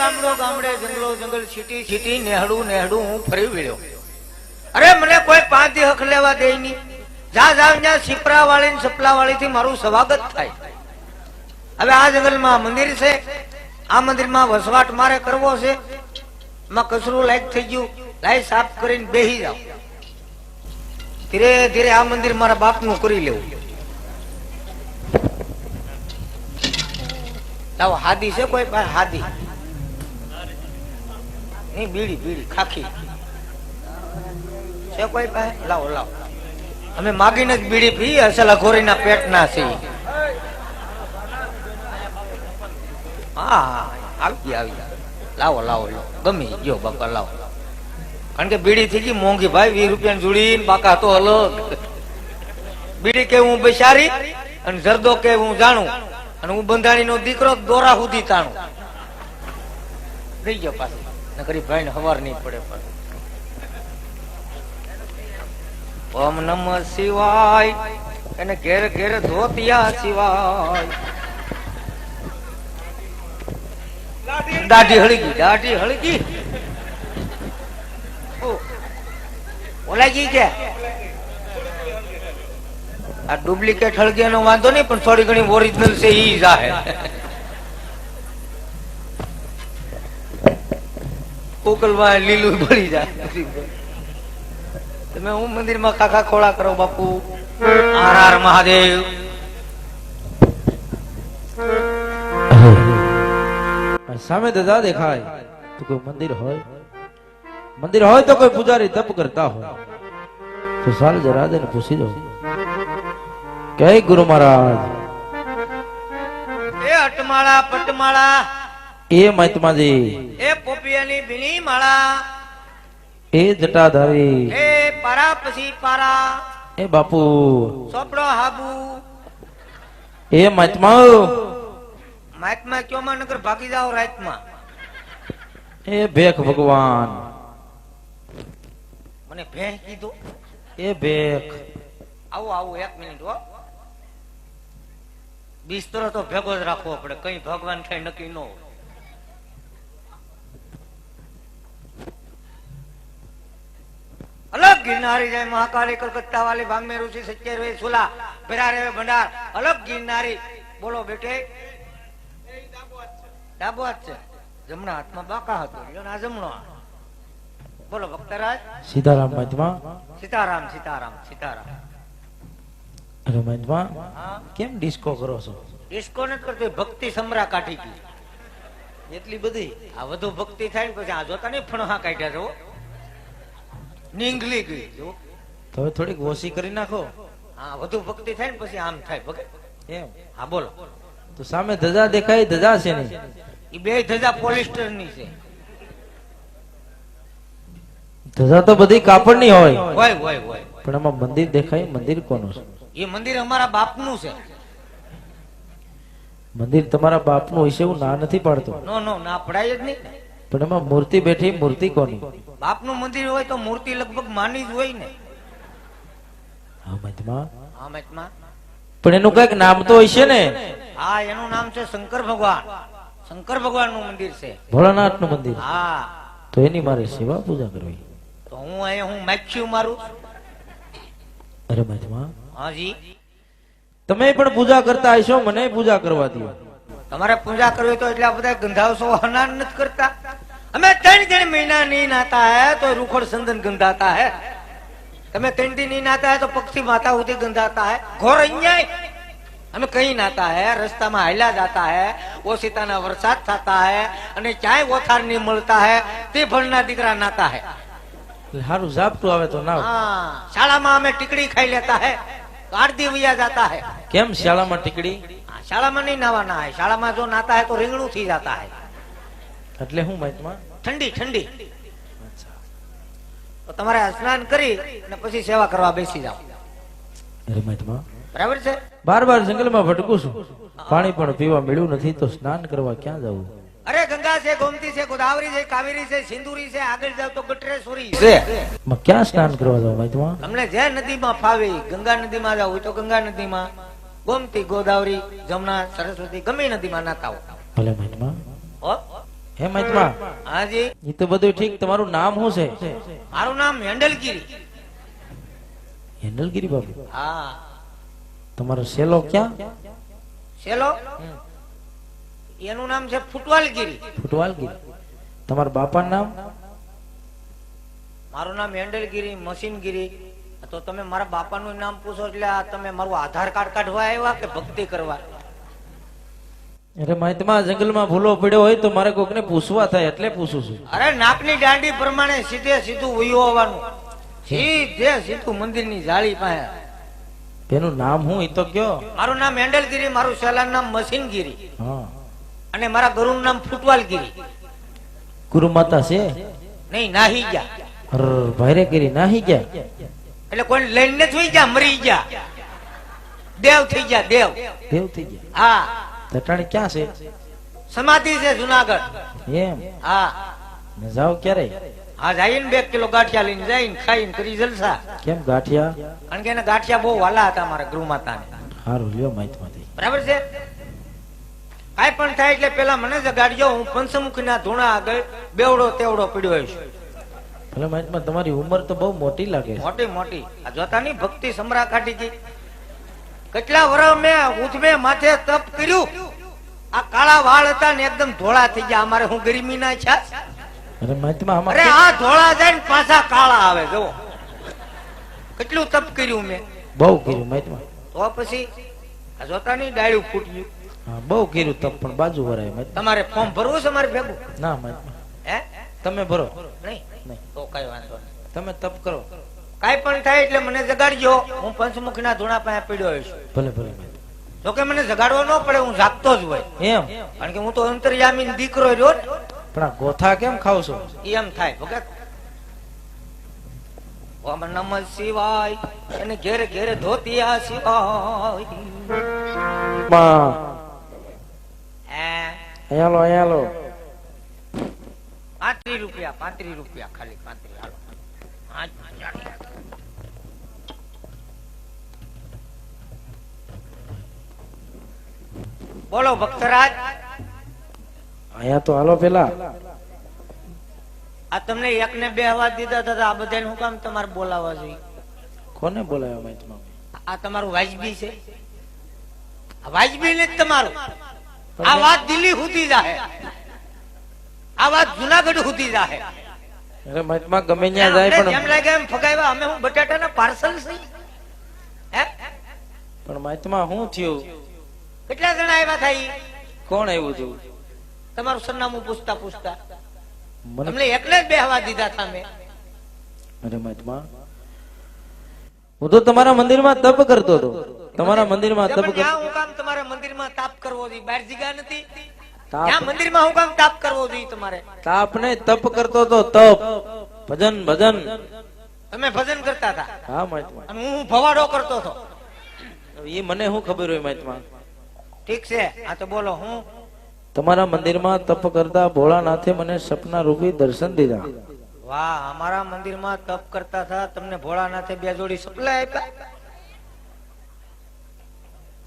ગામડો ગામડે જંગલો જંગલ, છીટી છીટી, નેહડું નેહડું, હું ફરી વળ્યો અરે મને કોઈ પાંચ હક લેવા દે નહીં. જા જા ત્યાં સિપરા વાળી ને સપલા વાળી થી મારું સ્વાગત થાય. હવે આ જંગલમાં મંદિર છે. આ મંદિરમાં વસવાટ મારે કરવો છે. માં કચરું લાયક થઈ ગયું. લાઈ સાફ કરીને બેહી જાવ ધીરે ધીરે આ મંદિર મારા બાપનું કરી લેવું. લાવો, હાદી છે કોઈ હાદી. નહીં બીડી બીડી, ખાખી. છે કોઈ પાસે? લાવો લાવો. અમે માગીને જ બીડી પી અસલ અઘોરીના પેટના ના સી હા, આવી આવી. લાવો લાવો લો ગમી ગયો, બાપા, લાવો. કારણ કે બીડી થઈ ગઈ મોંઘી ભાઈ, વીસ રૂપિયા જોડી બાકા તો અલગ. બીડી કે હું બેસારી અને જરદો કે હું જાણું. અને હું બંધાણી નો દીકરો દોરા સુધી તાણું. રહી ગયો પાછી. નકરી ભાઈ હવાર નહીં પડે પણ. ઓમ નમ શિવાય, એને ઘેર ઘેર ધોતિયા શિવાય. દાઢી હળગી દાઢી હળગી. ઓલા ગઈ કે આ ડુપ્લિકેટ એનો વાંધો નહીં, પણ થોડી ઘણી ઓરિજિનલ છે ઈ જાહે ઉકલમાં લીલું ભળી જાય. તમે હું મંદિરમાં કાકા ખોળા કરો બાપુ? આર આર મહાદેવ. સામે દાદા દેખાય તો કોઈ મંદિર હોય? મંદિર હોય તો કોઈ પૂજારી તપ કરતા હોય. તો સાલ જરા ને પૂછી દો કે ગુરુ મહારાજ? એ અટમાળા પટમાળા. એ મહાત્માજી એ પોપિયાની બીણી માળા એ જટાધારી એ પારા પછી પારા એ બાપુ સોપડો હાબુ એ મહાત્મા મહાત્મા કયો માં નગર ભાગી જાઓ રાતમાં. એ ભેખ ભગવાન મને ભેખ કીધો. એ ભેખ. આવું આવું એક મિનિટ હો. બિસ્તરો તો ભેગો જ રાખવો પડે. કઈ ભગવાન કઈ નક્કી ન હોય. ગિરનારી જય મહાકાળી કલકત્તા વાલી ભાંગમે ઋષિ સચ્ચે રે સુલા ભેરા રે ભંડાર અલગ ગિરનારી. બોલો બેટે. ડાબો હાથ છે. જમણા હાથમાં બાકા હતો આ જમણો બોલો ભક્તરાજ. સીતારામ મહાત્મા સીતારામ સીતારામ સીતારામ. અરે મહાત્મા કેમ ડિસ્કો કરો છો? ડિસ્કો નથી કરતો ભક્તિ સમરા કાઢી ગઈ એટલી બધી? આ વધુ ભક્તિ થાય ને પછી આ જોતા નહીં ફણહા કાઢ્યા છો નીંગલી ગઈ. હવે થોડીક ઓછી કરી નાખો. હા વધુ ભક્તિ થાય ને પછી આમ થાય ભગત એમ. હા બોલો. તો સામે ધજા દેખાય ધજા છે ને એ બે ધજા પોલિસ્ટરની છે. ધજા તો બધી કાપડની હોય. હોય હોય હોય. પણ આમાં મંદિર દેખાય મંદિર કોનું છે? એ મંદિર અમારા બાપનું છે. મંદિર તમારા બાપનું હશે એવું ના નથી પાડતો. નો નો ના પડાય જ નહીં. પણ એમાં મૂર્તિ બેઠી મૂર્તિ કોની? બાપનું મંદિર હોય તો મૂર્તિ લગભગ માની જ હોય ને. પણ એનું કંઈક નામ તો હશે ને. હા એનું નામ છે શંકર ભગવાન. શંકર ભગવાનનું મંદિર છે. ભોળાનાથનું મંદિર. હા. તો એની મારે સેવા પૂજા કરવી. તો હું અહીંયા હું માખ્યું મારું અરે મજમા હાજી તમે પણ પૂજા કરતા હશો મને પૂજા કરવા દો તમારે પૂજા કરવી તો એટલે બધા ગંધાવશો અનાન નથી કરતા. અમે ત્રણ ત્રણ મહિના નહીં નાતા હે તો રૂખોડ સંદન ગંધાતા હે. તમે ત્રણ દી નહીં નાતા હે તો પક્ષી માતા સુધી ગંધાતા હે. ઘોર અહીંયા અમે કઈ નાતા હે રસ્તામાં હાલ્યા જાતા હે ઓશિતાના વરસાદ થતા હે અને ક્યાંય ઓથાર નહીં મળતા હે તે ભણના દીકરા નાતા હે. સારું ઝાપટું આવે તો ના શાળામાં અમે ટીકડી ખાઈ લેતા હે. આરતી વૈયા જાતા હે. કેમ શાળામાં ટીકડી? શાળામાં નહીં નાવાના હે. શાળામાં જો નાતા હે તો રીંગણું થઈ જાતા હે. એટલે હું મહાત્મા? ઠંડી ઠંડી. તો તમારે સ્નાન કરી અને પછી સેવા કરવા બેસી જાઓ. બરાબર છે? બાર બાર જંગલમાં ભટકું છું. પાણી પણ પીવા મળ્યું નથી તો સ્નાન કરવા ક્યાં જવું? અરે ગંગા છે ગોમતી છે ગોદાવરી છે કાવેરી છે સિંદુરી છે આગળ જાવ તો ગટરેશ્વરી છે. માં ક્યાં સ્નાન કરવા જાવ મહાત્મા તમને જે નદીમાં ફાવે. ગંગા નદીમાં જાવ હોય તો ગંગા નદીમાં ગોમતી ગોદાવરી જમના સરસ્વતી ગમે નદીમાં નાતા ભલે મહાત્મા હો? મહાત્મા? હાજી. એ તો બધું ઠીક તમારું નામ શું છે? મારું નામ હેન્ડલગીરી હેન્ડલગીરી બાબુ હા. તમારો સેલો ક્યાં? સેલો? એનું નામ છે ફૂટવાલગીરી. ફૂટવાલગીરી. તમારા બાપાનું નામ? મારું નામ હેન્ડલગીરી મશીનગીરી. તો તમે મારા બાપાનું નામ પૂછો એટલે આ તમે મારું આધાર કાર્ડ કાઢવા આવ્યા કે ભક્તિ કરવા? અરે મહાત્મા જંગલમાં ભૂલો પડ્યો હોય તો મારે કોકને પૂછવા થાય એટલે પૂછું છું. અરે નાકની દાંડી પ્રમાણે સીધે સીધું વયું આવવાનું સીધે સીધું મંદિરની જાળી પાસે. તેનું નામ હું એ તો કયો? મારું નામ હેન્ડલગીરી મારું સેલાનું નામ મશીનગીરી. અને મારા ગુરુનું નામ ફૂટવાલગીરી. ગુરુ માતા છે? નહીં નાહી ગયા. ભાઈ ભાઈરે કરી નાહી ગયા? એટલે કોઈ લઈને નથી ગયા મરી ગયા. દેવ થઈ ગયા દેવ. દેવ થઈ ગયા. હા. તટાણી ક્યાં છે? સમાધિ છે જુનાગઢ. એમ? હા. ને જાવ ક્યારે? હા જઈને બે કિલો ગાંઠિયા લઈને જઈને ખાઈને કરી જલસા. કેમ ગાંઠિયા? કારણ કે એના ગાંઠિયા બહુ વાલા હતા મારા ગૃહ માતાને સારું લ્યો મહાત્માથી. બરાબર છે? કાંઈ પણ થાય એટલે પેલા મને જગાડજો હું પંચમુખીના ધૂણા આગળ બેવડો તેવડો પીડ્યો હોઈશ. ભલે મહાત્મા તમારી ઉંમર તો બહુ મોટી લાગે મોટી મોટી. આ જોતા નહીં ભક્તિ સમરા કાઢી ગઈ. કેટલા વર્ષ મેં ઉઠમે માથે તપ કર્યું? આ કાળા વાળ હતા ને એકદમ ધોળા થઈ ગયા. અમારે હું ગરમી ના છે? અરે આ ધોળા જાય ને પાછા કાળા આવે જો કેટલું તપ કર્યું મેં? બહુ કર્યું મહાત્મા. તો પછી આ જોતા નહીં ડાળ્યું ફૂટ્યું. હા બહુ કર્યું તપ પણ બાજુ ભરાય તમારે ફોર્મ ભરવું છે મારે ભેગું? ના મહાત્મા. હે? તમે ભરો. નહીં. નહીં. તો કઈ વાંધો નહીં. તમે તપ કરો. કાંઈ પણ થાય એટલે મને જગાડજો. હું પંચમુખીના ધૂણા પાસે પીડ્યો હોઈશ. ભલે ભલે. તો કે મને જગાડવો ન પડે હું જાગતો જ હોય. એમ? કારણ કે હું તો અંતર્યામી દીકરો રહ્યો પણ આ ગોથા કેમ ખાવ છો? એમ થાય ભગત ઓમ નમ શિવાય અને ઘેરે ઘેરે ધોતિયા શિવાય. માં હે? અહીંયા લો અહીંયા લો. પાંત્રીસ રૂપિયા પાંત્રીસ રૂપિયા ખાલી પાંત્રીસ હાલો પાંચ હજાર. બોલો ભક્તરાજ. અહીંયા તો હાલો પેલા. આ તમને એક ને બે અવાજ દીધા હતા આ બધાને હું કામ તમારે બોલાવવા જોઈએ? કોને બોલાવ્યો મહાત્મા આ તમારું વાજબી છે. આ વાજબી ને તમારું. આ વાત દિલ્હી સુધી જાહે. આ વાત જુનાગઢ સુધી જાહે. અરે મહાત્મા ગમે ત્યાં જાય પણ એમ લાગે એમ ફગાવ્યા. અમે હું બટાટાના પાર્સલ છે હે? પણ મહાત્મા શું થયું? કેટલા જણા આવ્યા થાય? કોણ આવ્યું હતું તમારું સરનામું પૂછતા પૂછતા. મને તમને એકલે જ બેહવા દીધા હતા મેં. અરે મહાત્મા હું તો તમારા મંદિરમાં તપ કરતો હતો. તમારા મંદિરમાં તપ કરતો હું કામ તમારે મંદિરમાં તાપ કરવો જોઈએ. બહાર જગ્યા નથી. ત્યાં મંદિરમાં હું કામ તાપ કરવો જોઈએ તમારે. તાપ ને તપ કરતો હતો તપ. ભજન ભજન. તમે ભજન કરતા હતા. હા મહાત્મા. અને હું ભવાડો કરતો હતો. એ મને શું ખબર હોય મહાત્મા? ઠીક છે? આ તો બોલો હું? તમારા મંદિરમાં તપ કરતા ભોળાનાથે મને સપના રૂપી દર્શન દીધા. વાહ અમારા મંદિરમાં તપ કરતા હતા તમને ભોળાનાથે બે જોડી સપલા આપ્યા?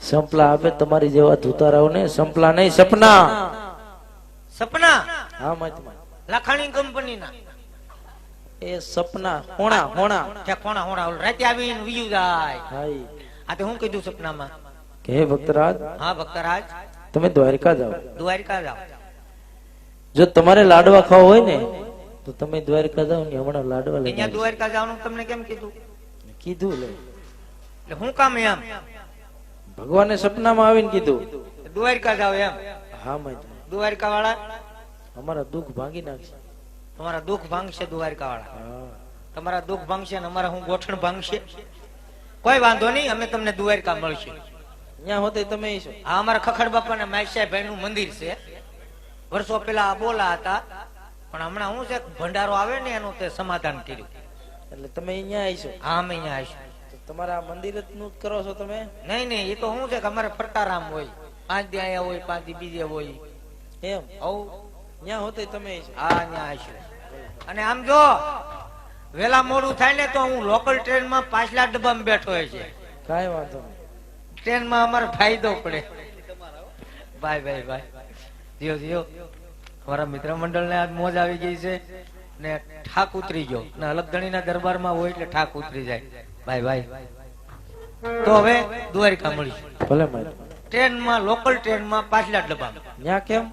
સંપલા આપે તમારી જેવા ધુતારાઓ ને સંપલા નહીં સપના! સપના? હા મહાત્મા લાખાણી કંપનીના. એ સપના હોણા હોણા. કે કોણા હોણા ઓલું રાતે આવીને વિયું જાય. હા આ તો હું કીધું સપનામાં? કે હે ભક્તરાજ? હા ભક્તરાજ. તમે દ્વારકા જાઓ. દ્વારકા જાઓ. જો તમારે લાડવા ખાવ હોય ને તો તમે દ્વારકા જાઓ ને હમણાં લાડવા લઈ અહીંયા દ્વારકા જવાનું તમને કેમ કીધું? કીધું લે. એટલે હું કામ એમ? ભગવાને સપનામાં આવીને કીધું. દ્વારકા જાઓ એમ? હા મહાત્મા દ્વારકા વાળા અમારા દુઃખ ભાંગી નાખશે. તમારા દુઃખ ભાંગશે દ્વારકા વાળા તમારા દુઃખ ભાંગશે ને અમારા હું ગોઠણ ભાંગશે. કોઈ વાંધો નહીં અમે તમને દ્વારકા મળશે. અહીંયા હોતે તમે છો. આ અમારા ખખડ બાપા ના માયસાઈ નું મંદિર છે. વર્ષો પેલા આ બોલા હતા. પણ હમણાં હું છે ભંડારો આવે ને એનું તે સમાધાન કર્યું. એટલે તમે અહીંયા આવીશો હા અમે અહીંયા આવીશું તમારા મંદિરનું જ કરો છો તમે? નહીં નહીં એ તો શું છે કે અમારે ફરતારામ હોય. પાંચ દી અહીંયા હોય પાંચ દી બીજે હોય. એમ? આવું ત્યાં હોતે તમે હા અહીંયા આવીશું અને આમ જો વેલા મોડું થાય ને તો હું લોકલ ટ્રેનમાં પાછલા ડબ્બામાં બેઠો હોય છે. કાંઈ વાંધો નહીં. ટ્રેનમાં અમારો ફાયદો પડે. ભાઈ ભાઈ ભાઈ. જીઓ જીઓ. અમારા મિત્ર મંડળને આજ મોજ આવી ગઈ છે ને ઠાક ઉતરી ગયો. ને અલગધણીના દરબારમાં હોય એટલે ઠાક ઉતરી જાય. ભાઈ ભાઈ. તો હવે દ્વારિકા મળી ભલે ટ્રેનમાં લોકલ ટ્રેનમાં પાછલા ડબ્બામાં. ત્યાં કેમ?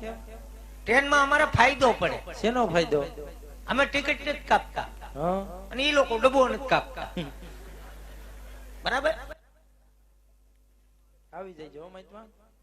ટ્રેનમાં અમારે ફાયદો પડે. શેનો ફાયદો? અમે ટિકિટ નથી કાપતા. અને એ લોકો ડબ્બો નથી કાપતા. બરાબર? આવી જાય જો મજમાં